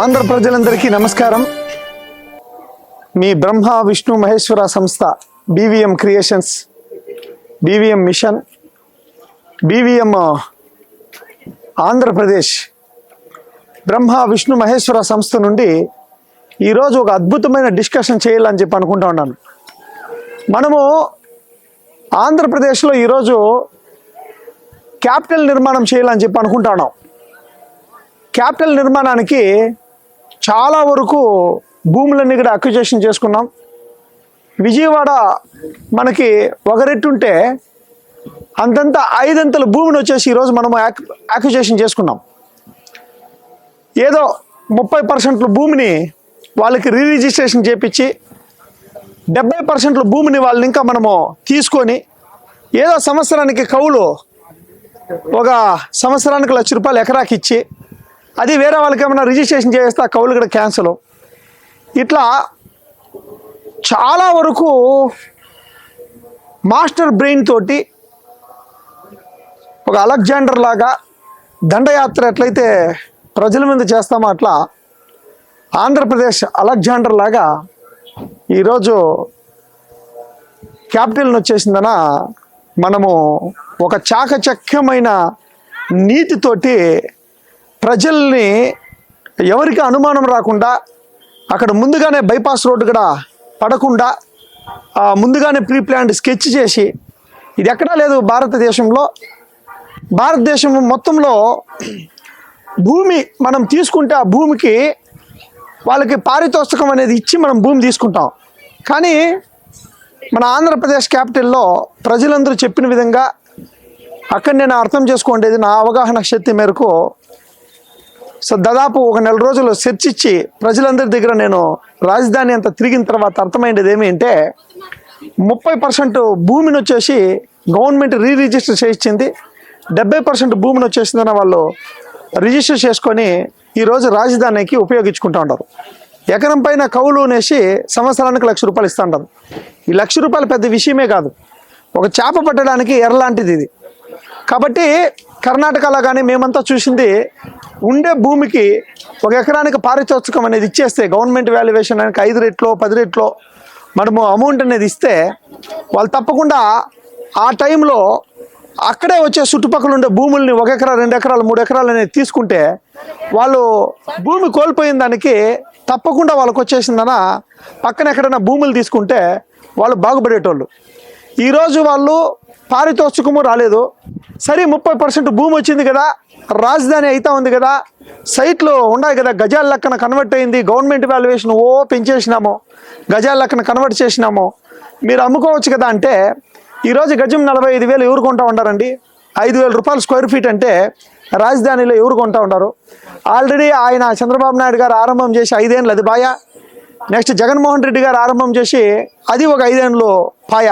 ఆంధ్ర ప్రజలందరికీ నమస్కారం. మీ బ్రహ్మ విష్ణు మహేశ్వర సంస్థ BVM creations BVM mission BVM Andhra Pradesh Brahma Vishnu Maheshwara సంస్థ నుండి ఈరోజు ఒక అద్భుతమైన డిస్కషన్ చేయాలని చెప్పి అనుకుంటా ఉన్నాను. మనము ఆంధ్రప్రదేశ్లో ఈరోజు క్యాపిటల్ నిర్మాణం చేయాలని చెప్పి అనుకుంటా ఉన్నాం. క్యాపిటల్ నిర్మాణానికి చాలా వరకు భూములన్నీ కూడా అక్విజేషన్ చేసుకున్నాం. విజయవాడ మనకి ఒక అంతంత ఐదంతల భూమిని వచ్చేసి ఈరోజు మనం అక్విజేషన్ చేసుకున్నాం. ఏదో ముప్పై పర్సెంట్ల భూమిని వాళ్ళకి రీరిజిస్ట్రేషన్ చేపించి డెబ్బై పర్సెంట్ల భూమిని వాళ్ళని ఇంకా మనము తీసుకొని ఏదో సంవత్సరానికి కవులు ఒక సంవత్సరానికి లక్ష రూపాయలు ఎకరాకి ఇచ్చి అది వేరే వాళ్ళకి ఏమైనా రిజిస్ట్రేషన్ చేస్తే ఆ కవులు కూడా క్యాన్సల్. ఇట్లా చాలా వరకు మాస్టర్ బ్రెయిన్ తోటి ఒక అలెగ్జాండర్ లాగా దండయాత్ర ఎట్లయితే ప్రజల మీద చేస్తామో అట్లా ఆంధ్రప్రదేశ్ అలెగ్జాండర్ లాగా ఈరోజు క్యాపిటల్ని వచ్చేసిందన మనము ఒక చాకచక్యమైన నీతితోటి ప్రజల్ని ఎవరికి అనుమానం రాకుండా అక్కడ ముందుగానే బైపాస్ రోడ్డు కూడా పడకుండా ముందుగానే ప్రీ ప్లాన్డ్ స్కెచ్ చేసి ఇది ఎక్కడా లేదు భారతదేశంలో. భారతదేశం మొత్తంలో భూమి మనం తీసుకుంటే ఆ భూమికి వాళ్ళకి పారితోషికం అనేది ఇచ్చి మనం భూమి తీసుకుంటాం. కానీ మన ఆంధ్రప్రదేశ్ క్యాపిటల్లో ప్రజలందరూ చెప్పిన విధంగా అక్కడ నేను అర్థం చేసుకోండి నా అవగాహన శక్తి మేరకు సో దాదాపు ఒక నెల రోజులు సెర్చ్ ఇచ్చి ప్రజలందరి దగ్గర నేను రాజధాని అంతా తిరిగిన తర్వాత అర్థమైంది ఏమి అంటే ముప్పై పర్సెంట్ భూమిని వచ్చేసి గవర్నమెంట్ రీ రిజిస్టర్ చేయించింది. డెబ్బై పర్సెంట్ భూమిని వచ్చేసిందని వాళ్ళు రిజిస్టర్ చేసుకొని ఈరోజు రాజధానికి ఉపయోగించుకుంటూ ఉంటారు ఎకరం పైన కౌలు అనేసి సంవత్సరానికి లక్ష రూపాయలు ఇస్తూ ఉంటారు ఈ లక్ష రూపాయలు పెద్ద విషయమే కాదు. ఒక చేప పట్టడానికి ఎర్రలాంటిది ఇది. కాబట్టి కర్ణాటకలో కానీ మేమంతా చూసింది ఉండే భూమికి ఒక ఎకరానికి పారితోషికం అనేది ఇచ్చేస్తే గవర్నమెంట్ వాల్యుయేషన్ అనేది ఐదు రెట్లో పది రెట్లో మనము అమౌంట్ అనేది ఇస్తే వాళ్ళు తప్పకుండా ఆ టైంలో అక్కడే వచ్చే చుట్టుపక్కల ఉండే భూముల్ని ఒక ఎకరా రెండు ఎకరాలు మూడు ఎకరాలు అనేది తీసుకుంటే వాళ్ళు భూమి కోల్పోయిన దానికి తప్పకుండా వాళ్ళకు వచ్చేసిందన పక్కన ఎక్కడైనా భూములు తీసుకుంటే వాళ్ళు బాగుపడేటోళ్ళు. ఈరోజు వాళ్ళు పారితోషికము రాలేదు. సరే ముప్పై పర్సెంట్ భూమి వచ్చింది కదా రాజధాని అయితే ఉంది కదా సైట్లు ఉన్నాయి కదా గజాల లెక్కన కన్వర్ట్ అయింది గవర్నమెంట్ వాల్యుయేషన్ ఓ పెంచేసినాము గజాల లెక్కన కన్వర్ట్ చేసినాము. మీరు అమ్ముకోవచ్చు కదా అంటే ఈరోజు గజం నలభై ఐదు వేలు ఎవరు కొంటా ఉండారండి? ఐదు వేల రూపాయలు స్క్వేర్ ఫీట్ అంటే రాజధానిలో ఎవరు కొంటా ఉంటారు ఆల్రెడీ ఆయన చంద్రబాబు నాయుడు గారు ఆరంభం చేసి ఐదేళ్ళు అది బాయా? నెక్స్ట్ జగన్మోహన్ రెడ్డి గారు ఆరంభం చేసి అది ఒక ఐదేళ్ళు పాయ?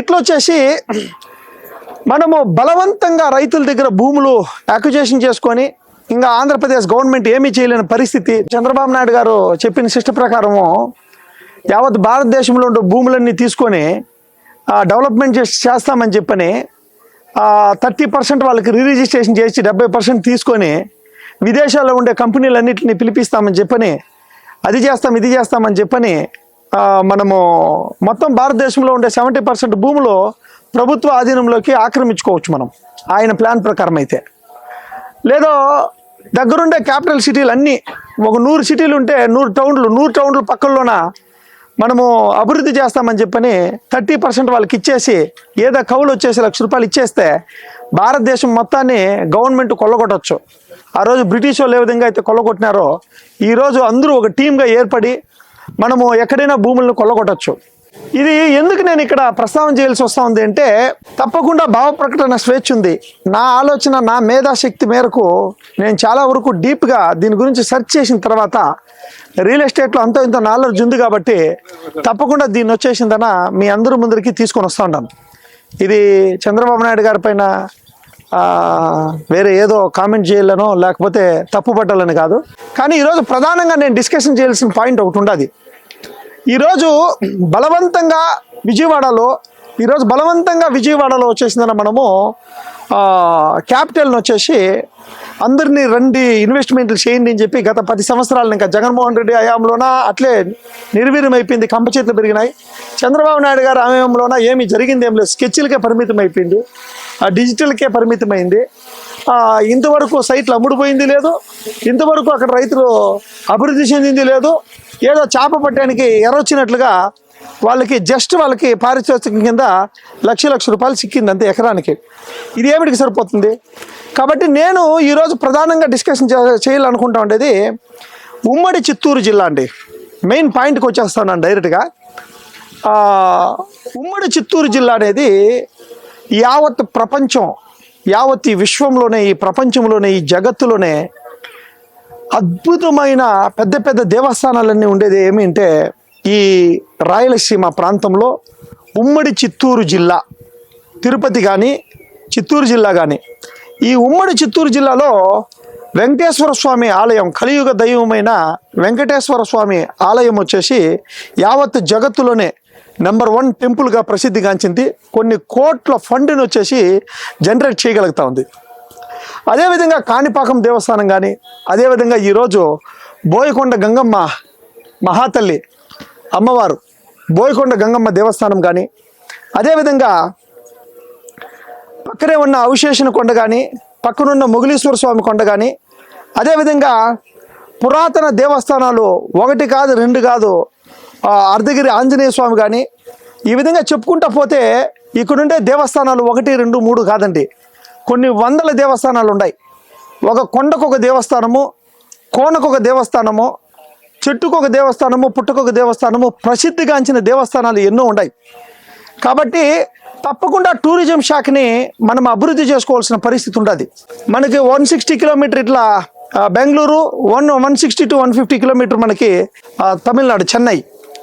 ఇట్లా వచ్చేసి మనము బలవంతంగా రైతుల దగ్గర భూములు అక్యుజేషన్ చేసుకొని ఇంకా ఆంధ్రప్రదేశ్ గవర్నమెంట్ ఏమీ చేయలేని పరిస్థితి. చంద్రబాబు నాయుడు గారు చెప్పిన శిష్ట ప్రకారము యావత్ భారతదేశంలో ఉండే భూములన్నీ తీసుకొని డెవలప్మెంట్ చేస్తామని చెప్పని థర్టీ పర్సెంట్ వాళ్ళకి రీరిజిస్ట్రేషన్ చేసి డెబ్బై పర్సెంట్ తీసుకొని విదేశాల్లో ఉండే కంపెనీలన్నింటినీ పిలిపిస్తామని చెప్పని అది చేస్తాం ఇది చేస్తామని చెప్పని మనము మొత్తం భారతదేశంలో ఉండే సెవెంటీ పర్సెంట్ భూములు ప్రభుత్వ ఆధీనంలోకి ఆక్రమించుకోవచ్చు మనం. ఆయన ప్లాన్ ప్రకారం అయితే. లేదో దగ్గరుండే క్యాపిటల్ సిటీలు అన్నీ ఒక నూరు సిటీలు ఉంటే నూరు టౌన్లు నూరు టౌన్లు పక్కల్లోన మనము అభివృద్ధి చేస్తామని చెప్పని థర్టీ పర్సెంట్ వాళ్ళకి ఇచ్చేసి ఏదో కవులు వచ్చేసి లక్ష రూపాయలు ఇచ్చేస్తే భారతదేశం మొత్తాన్ని గవర్నమెంట్ కొల్లగొట్టచ్చు. ఆ రోజు బ్రిటిష్ వాళ్ళు ఏ విధంగా అయితే కొల్లగొట్టినారో ఈరోజు అందరూ ఒక టీమ్గా ఏర్పడి మనము ఎక్కడైనా భూములను కొల్లగొట్టచ్చు. ఇది ఎందుకు నేను ఇక్కడ ప్రస్తావన చేయాల్సి వస్తా ఉంది అంటే తప్పకుండా భావ ప్రకటన స్వేచ్ఛ ఉంది నా ఆలోచన నా మేధాశక్తి మేరకు నేను చాలా వరకు డీప్గా దీని గురించి సెర్చ్ చేసిన తర్వాత రియల్ ఎస్టేట్లో అంత ఇంత నాలెడ్జ్ ఉంది కాబట్టి తప్పకుండా దీన్ని వచ్చేసిందన మీ అందరి ముందరికి తీసుకొని వస్తూ ఉంటాను ఇది చంద్రబాబు నాయుడు గారి పైన వేరే ఏదో కామెంట్ చేయాలనో లేకపోతే తప్పు పట్టాలని కాదు. కానీ ఈరోజు ప్రధానంగా నేను డిస్కషన్ చేయాల్సిన పాయింట్ ఒకటి ఉండదు. ఈరోజు బలవంతంగా విజయవాడలో ఈరోజు బలవంతంగా విజయవాడలో వచ్చేసిందన్న మనము క్యాపిటల్ని వచ్చేసి అందరినీ రండి ఇన్వెస్ట్మెంట్లు చేయండి అని చెప్పి గత పది సంవత్సరాలు ఇంకా జగన్మోహన్ రెడ్డి హయాంలోన అట్లే నిర్వీర్యం అయిపోయింది కంప చేతులు పెరిగినాయి. చంద్రబాబు నాయుడు గారి హయాంలోన ఏమి జరిగింది ఏం లేదు. స్కెచ్లకే పరిమితం అయిపోయింది ఆ డిజిటల్కే పరిమితమైంది. ఇంతవరకు సైట్లు అమ్ముడుపోయింది లేదు. ఇంతవరకు అక్కడ రైతులు అభివృద్ధి చెందింది లేదు. ఏదో చేప పట్టడానికి ఎరొచ్చినట్లుగా వాళ్ళకి జస్ట్ వాళ్ళకి పారితోషికం కింద లక్ష లక్ష రూపాయలు సిక్కింది అంతే ఎకరానికి. ఇది ఏమిటికి సరిపోతుంది? కాబట్టి నేను ఈరోజు ప్రధానంగా డిస్కషన్ చేయాలనుకుంటా ఉండేది ఉమ్మడి చిత్తూరు జిల్లా అండి. మెయిన్ పాయింట్కి వచ్చేస్తాను డైరెక్ట్గా. ఉమ్మడి చిత్తూరు జిల్లా అనేది యావత్ ప్రపంచం యావత్ ఈ విశ్వంలోనే ఈ ప్రపంచంలోనే ఈ జగత్తులోనే అద్భుతమైన పెద్ద పెద్ద దేవస్థానాలన్నీ ఉండేది ఏమిటంటే ఈ రాయలసీమ ప్రాంతంలో ఉమ్మడి చిత్తూరు జిల్లా తిరుపతి కానీ చిత్తూరు జిల్లా కానీ ఈ ఉమ్మడి చిత్తూరు జిల్లాలో వెంకటేశ్వర స్వామి ఆలయం కలియుగ దైవమైన వెంకటేశ్వర స్వామి ఆలయం వచ్చేసి యావత్ జగత్తులోనే నెంబర్ వన్ టెంపుల్గా ప్రసిద్ధిగాంచింది. కొన్ని కోట్ల ఫండ్ని వచ్చేసి జనరేట్ చేయగలుగుతా ఉంది. అదేవిధంగా కాణిపాకం దేవస్థానం కానీ అదేవిధంగా ఈరోజు బోయకొండ గంగమ్మ మహాతల్లి అమ్మవారు బోయకొండ గంగమ్మ దేవస్థానం కానీ అదేవిధంగా పక్కనే ఉన్న అవశేషణ కొండ కానీ పక్కనున్న మొగులీశ్వర స్వామి కొండ కానీ అదేవిధంగా పురాతన దేవస్థానాలు ఒకటి కాదు రెండు కాదు అర్ధగిరి ఆంజనేయ స్వామి కానీ ఈ విధంగా చెప్పుకుంటా పోతే ఇక్కడుండే దేవస్థానాలు ఒకటి రెండు మూడు కాదండి. కొన్ని వందల దేవస్థానాలు ఉన్నాయి ఒక కొండకు ఒక దేవస్థానము కోనకు ఒక దేవస్థానము చెట్టుకు ఒక దేవస్థానము పుట్టకు ఒక దేవస్థానము ప్రసిద్ధిగాంచిన దేవస్థానాలు ఎన్నో ఉన్నాయి. కాబట్టి తప్పకుండా టూరిజం శాఖని మనం అభివృద్ధి చేసుకోవాల్సిన పరిస్థితి ఉంటుంది మనకి వన్ సిక్స్టీ కిలోమీటర్ ఇట్లా Bengaluru one one sixty to one fifty kilometre మనకి తమిళనాడు చెన్నై.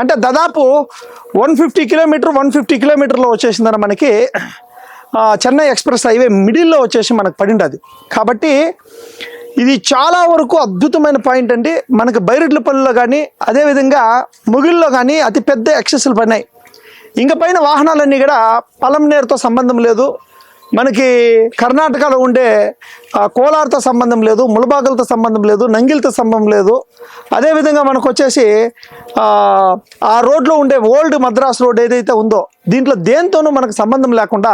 అంటే దాదాపు one fifty kilometre one fifty కిలోమీటర్లో వచ్చేసిందని మనకి చెన్నై ఎక్స్ప్రెస్ హైవే మిడిల్లో వచ్చేసి మనకు పడింది కాబట్టి ఇది చాలా వరకు అద్భుతమైన పాయింట్ అండి. మనకి బైరెడ్లపల్లిలో కానీ అదేవిధంగా ముగిల్లో కానీ అతిపెద్ద ఎక్సెస్లు పడినాయి. ఇంక పైన వాహనాలన్నీ కూడా పలంనేరుతో సంబంధం లేదు. మనకి కర్ణాటకలో ఉండే కోలార్తో సంబంధం లేదు ములబాగలతో సంబంధం లేదు నంగిల్తో సంబంధం లేదు. అదేవిధంగా మనకు వచ్చేసి ఆ, రోడ్లో ఉండే ఓల్డ్ మద్రాస్ రోడ్ ఏదైతే ఉందో దీంట్లో దేంతోనూ మనకు సంబంధం లేకుండా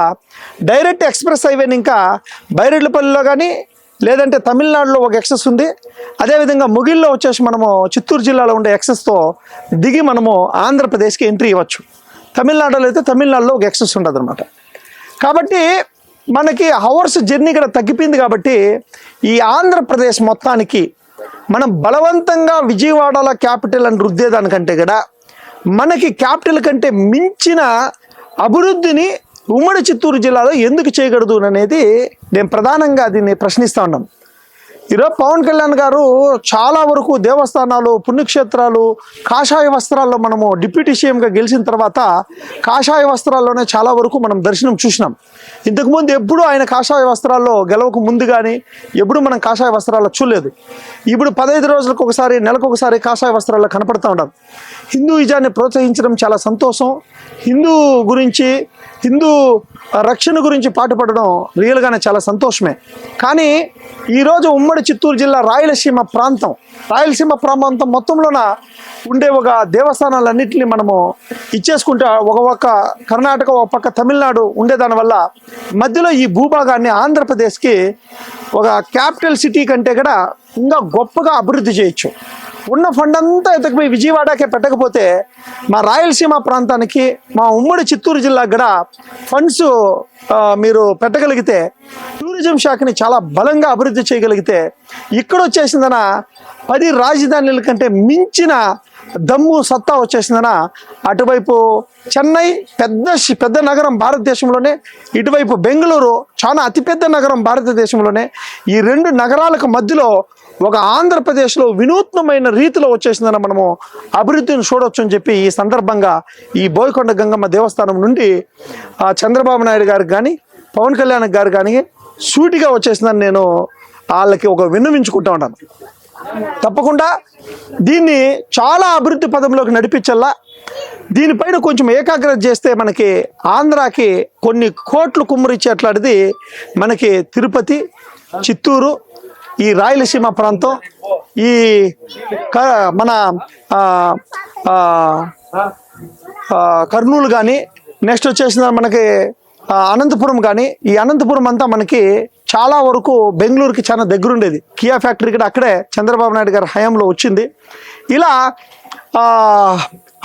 డైరెక్ట్ ఎక్స్ప్రెస్ హైవేని ఇంకా బైరెడ్లపల్లిలో కానీ లేదంటే తమిళనాడులో ఒక ఎక్సెస్ ఉంది. అదేవిధంగా ముగిల్లో వచ్చేసి మనము చిత్తూరు జిల్లాలో ఉండే ఎక్సెస్తో దిగి మనము ఆంధ్రప్రదేశ్కి ఎంట్రీ ఇవ్వచ్చు. తమిళనాడులో అయితే తమిళనాడులో ఒక ఎక్సెస్ ఉండదు అనమాట కాబట్టి మనకి హవర్స్ జర్నీ కూడా తగ్గిపోయింది కాబట్టి ఈ ఆంధ్రప్రదేశ్ మొత్తానికి మనం బలవంతంగా విజయవాడలో క్యాపిటల్ అని రుద్దేదానికంటే కూడా మనకి క్యాపిటల్ కంటే మించిన అభివృద్ధిని ఉమ్మడి చిత్తూరు జిల్లాలో ఎందుకు చేయకూడదు అనేది నేను ప్రధానంగా దీన్ని ప్రశ్నిస్తూ ఉన్నాను. ఈరోజు పవన్ కళ్యాణ్ గారు చాలా వరకు దేవస్థానాలు పుణ్యక్షేత్రాలు కాషాయ వస్త్రాల్లో మనము డిప్యూటీ సీఎంగా గెలిచిన తర్వాత కాషాయ వస్త్రాల్లోనే చాలా వరకు మనం దర్శనం చూసినాం. ఇంతకుముందు ఎప్పుడు ఆయన కాషాయ వస్త్రాల్లో గెలవక ముందు కానీ ఎప్పుడు మనం కాషాయ వస్త్రాల్లో చూడలేదు. ఇప్పుడు పదహైదు రోజులకు ఒకసారి నెలకు ఒకసారి కాషాయ వస్త్రాల్లో కనపడుతూ ఉంటాం హిందూయిజాన్ని ప్రోత్సహించడం చాలా సంతోషం. హిందూ గురించి హిందూ రక్షణ గురించి పాటుపడడం రియల్గానే చాలా సంతోషమే. కానీ ఈరోజు ఉమ్మడి చిత్తూరు జిల్లా రాయలసీమ ప్రాంతం రాయలసీమ ప్రాంతం మొత్తంలోన ఉండే ఒక దేవస్థానాలన్నింటినీ మనము ఇచ్చేసుకుంటే ఒక పక్క కర్ణాటక ఒక పక్క తమిళనాడు ఉండేదాని వల్ల మధ్యలో ఈ భూభాగాన్ని ఆంధ్రప్రదేశ్కి ఒక క్యాపిటల్ సిటీ కంటే కూడా ఇంకా గొప్పగా అభివృద్ధి చేయొచ్చు. ఉన్న ఫండ్ అంతా ఎతకపోయి విజయవాడకే పెట్టకపోతే మా రాయలసీమ ప్రాంతానికి మా ఉమ్మడి చిత్తూరు జిల్లాకు కూడా ఫండ్స్ మీరు పెట్టగలిగితే టూరిజం శాఖని చాలా బలంగా అభివృద్ధి చేయగలిగితే ఇక్కడ వచ్చేసిందన పది రాజధానుల కంటే మించిన దమ్ము సత్తా వచ్చేసిందన అటువైపు చెన్నై పెద్ద పెద్ద నగరం భారతదేశంలోనే ఇటువైపు బెంగళూరు చాలా అతిపెద్ద నగరం భారతదేశంలోనే ఈ రెండు నగరాలకు మధ్యలో ఒక ఆంధ్రప్రదేశ్లో వినూత్నమైన రీతిలో వచ్చేసిందని మనము అభివృద్ధిని చూడవచ్చు అని చెప్పి ఈ సందర్భంగా ఈ బోయకొండ గంగమ్మ దేవస్థానం నుండి చంద్రబాబు నాయుడు గారికి కానీ పవన్ కళ్యాణ్ గారు కానీ సూటిగా వచ్చేసిందని నేను వాళ్ళకి ఒక విన్నవించుకుంటా ఉంటాను. తప్పకుండా దీన్ని చాలా అభివృద్ధి పదంలోకి నడిపించల్లా దీనిపైన కొంచెం ఏకాగ్రత చేస్తే మనకి ఆంధ్రాకి కొన్ని కోట్లు కుమ్మరిచ్చేట్లాంటిది మనకి తిరుపతి చిత్తూరు ఈ రాయలసీమ ప్రాంతం ఈ మన కర్నూలు కానీ నెక్స్ట్ వచ్చేసిన మనకి అనంతపురం కానీ ఈ అనంతపురం అంతా మనకి చాలా వరకు బెంగళూరుకి చాలా దగ్గరుండేది. కియా ఫ్యాక్టరీ కూడా అక్కడే చంద్రబాబు నాయుడు గారి హయాంలో వచ్చింది. ఇలా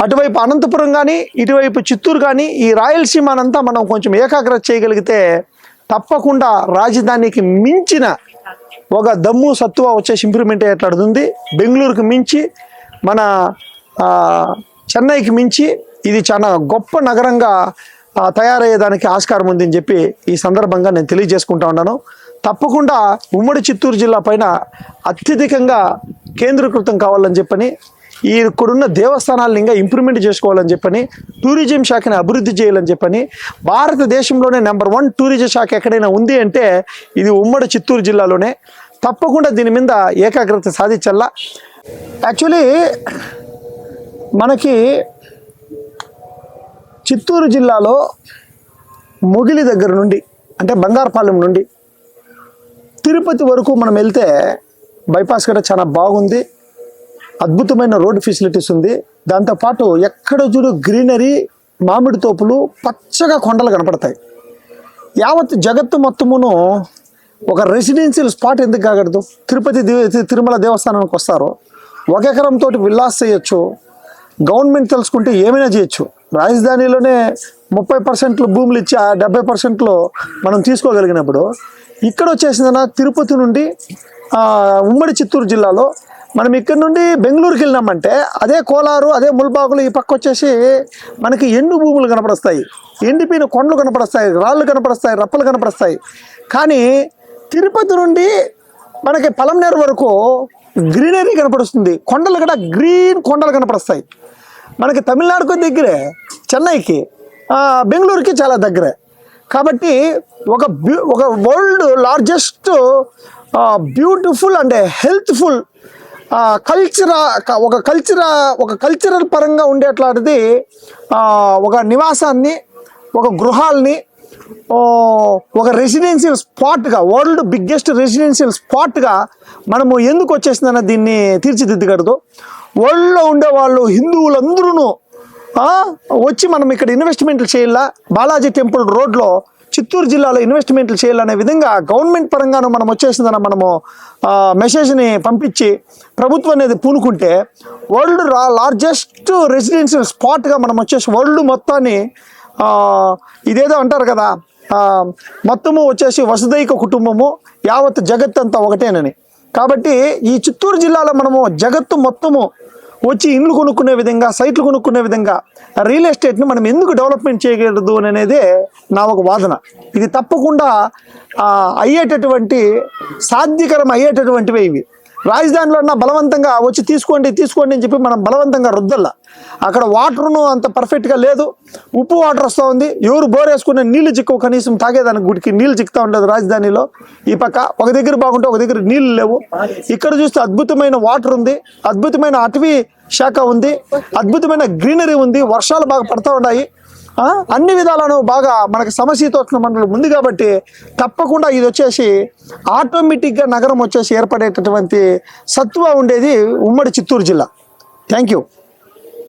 అటువైపు అనంతపురం కానీ ఇటువైపు చిత్తూరు కానీ ఈ రాయలసీమనంతా మనం కొంచెం ఏకాగ్రత చేయగలిగితే తప్పకుండా రాజధానికి మించిన ఒక దమ్ము సత్తువ వచ్చేసి ఇంప్రూవ్మెంట్ అయ్యేట్లాడుతుంది. బెంగళూరుకి మించి మన చెన్నైకి మించి ఇది చాలా గొప్ప నగరంగా తయారయ్యేదానికి ఆస్కారం ఉందని చెప్పి ఈ సందర్భంగా నేను తెలియజేసుకుంటా ఉన్నాను. తప్పకుండా ఉమ్మడి చిత్తూరు జిల్లా పైన అత్యధికంగా కేంద్రీకృతం కావాలని చెప్పని ఈ ఇక్కడున్న దేవస్థానాలను ఇంకా ఇంప్రూవ్మెంట్ చేసుకోవాలని చెప్పని టూరిజం శాఖని అభివృద్ధి చేయాలని చెప్పని భారతదేశంలోనే నెంబర్ వన్ టూరిజం శాఖ ఎక్కడైనా ఉంది అంటే ఇది ఉమ్మడి చిత్తూరు జిల్లాలోనే. తప్పకుండా దీని మీద ఏకాగ్రత సాధించాలా? యాక్చువల్లీ మనకి చిత్తూరు జిల్లాలో మొగిలి దగ్గర నుండి అంటే బంగారపాలెం నుండి తిరుపతి వరకు మనం వెళ్తే బైపాస్ కూడా చాలా బాగుంది. అద్భుతమైన రోడ్ ఫెసిలిటీస్ ఉంది. దాంతోపాటు ఎక్కడ చూడు గ్రీనరీ మామిడి తోపులు పచ్చగా కొండలు కనపడతాయి. యావత్ జగత్తు మొత్తమును ఒక రెసిడెన్షియల్ స్పాట్ ఎందుకు కాగలదు తిరుపతి తిరుమల దేవస్థానానికి వస్తారు. ఒక ఎకరంతో విల్లాస్ చేయొచ్చు. గవర్నమెంట్ తెలుసుకుంటే ఏమైనా చేయొచ్చు. రాజధానిలోనే ముప్పై పర్సెంట్లు భూములు ఇచ్చి ఆ డెబ్బై పర్సెంట్లో మనం తీసుకోగలిగినప్పుడు ఇక్కడ వచ్చేసిందన తిరుపతి నుండి ఉమ్మడి చిత్తూరు జిల్లాలో మనం ఇక్కడ నుండి బెంగళూరుకి వెళ్ళినామంటే అదే కోలారు అదే ముల్బాగులు ఈ పక్క వచ్చేసి మనకి ఎండు భూములు కనపడస్తాయి. ఎండిపోయిన కొండలు కనపడస్తాయి రాళ్ళు కనపడస్తాయి రప్పలు కనపడస్తాయి. కానీ తిరుపతి నుండి మనకి పలంనేరు వరకు గ్రీనరీ కనపడుస్తుంది. కొండలు కూడా గ్రీన్ కొండలు కనపడుస్తాయి. మనకి తమిళనాడుకు దగ్గరే చెన్నైకి బెంగళూరుకి చాలా దగ్గరే. కాబట్టి ఒక బ్యూ ఒక world largest beautiful and healthful culture ఒక కల్చర ఒక కల్చరల్ పరంగా ఉండేట్లాంటిది ఒక నివాసాన్ని ఒక గృహాల్ని ఒక రెసిడెన్షియల్ స్పాట్గా వరల్డ్ బిగ్గెస్ట్ రెసిడెన్షియల్ స్పాట్గా మనము ఎందుకు వచ్చేసిందన్న దీన్ని తీర్చిదిద్దగలదు. వరల్డ్లో ఉండే వాళ్ళు హిందువులందరూ వచ్చి మనం ఇక్కడ ఇన్వెస్ట్మెంట్లు చేయాలా? బాలాజీ టెంపుల్ రోడ్లో చిత్తూరు జిల్లాలో ఇన్వెస్ట్మెంట్లు చేయాలనే విధంగా గవర్నమెంట్ పరంగాను మనం వచ్చేసిందన్న మనము మెసేజ్ని పంపించి ప్రభుత్వం అనేది పూనుకుంటే వరల్డ్ రా లార్జెస్ట్ రెసిడెన్షియల్ స్పాట్గా మనం వచ్చేసి వరల్డ్ మొత్తాన్ని ఇదేదో అంటారు కదా మొత్తము వచ్చేసి వసుదైక కుటుంబము యావత్ జగత్ అంతా ఒకటేనని. కాబట్టి ఈ చిత్తూరు జిల్లాలో మనము జగత్తు మొత్తము వచ్చి ఇండ్లు కొనుక్కునే విధంగా సైట్లు కొనుక్కునే విధంగా రియల్ ఎస్టేట్ని మనం ఎందుకు డెవలప్మెంట్ చేయగలదు అనేదే నా ఒక వాదన. ఇది తప్పకుండా అయ్యేటటువంటి సాధ్యకరం అయ్యేటటువంటివే ఇవి. రాజధానిలో ఉన్న బలవంతంగా వచ్చి తీసుకోండి తీసుకోండి అని చెప్పి మనం బలవంతంగా రుద్దల్లా. అక్కడ వాటర్ను అంత పర్ఫెక్ట్గా లేదు. ఉప్పు వాటర్ వస్తూ ఉంది. ఎవరు బోరేసుకునే నీళ్ళు చిక్కవు కనీసం తాగేదానికి గుడికి నీళ్ళు చిక్కుతూ ఉండదు రాజధానిలో. ఈ పక్క ఒక దగ్గర బాగుంటే ఒక దగ్గర నీళ్ళు లేవు. ఇక్కడ చూస్తే అద్భుతమైన వాటర్ ఉంది. అద్భుతమైన అటవీ శాఖ ఉంది. అద్భుతమైన గ్రీనరీ ఉంది. వర్షాలు బాగా పడతా ఉన్నాయి. అన్ని విధాలను బాగా మనకు సమశీతోష్ణ మండలం ఉంది కాబట్టి తప్పకుండా ఇది వచ్చేసి ఆటోమేటిక్గా నగరం వచ్చేసి ఏర్పడేటటువంటి సత్తువ ఉండేది ఉమ్మడి చిత్తూరు జిల్లా. Thank you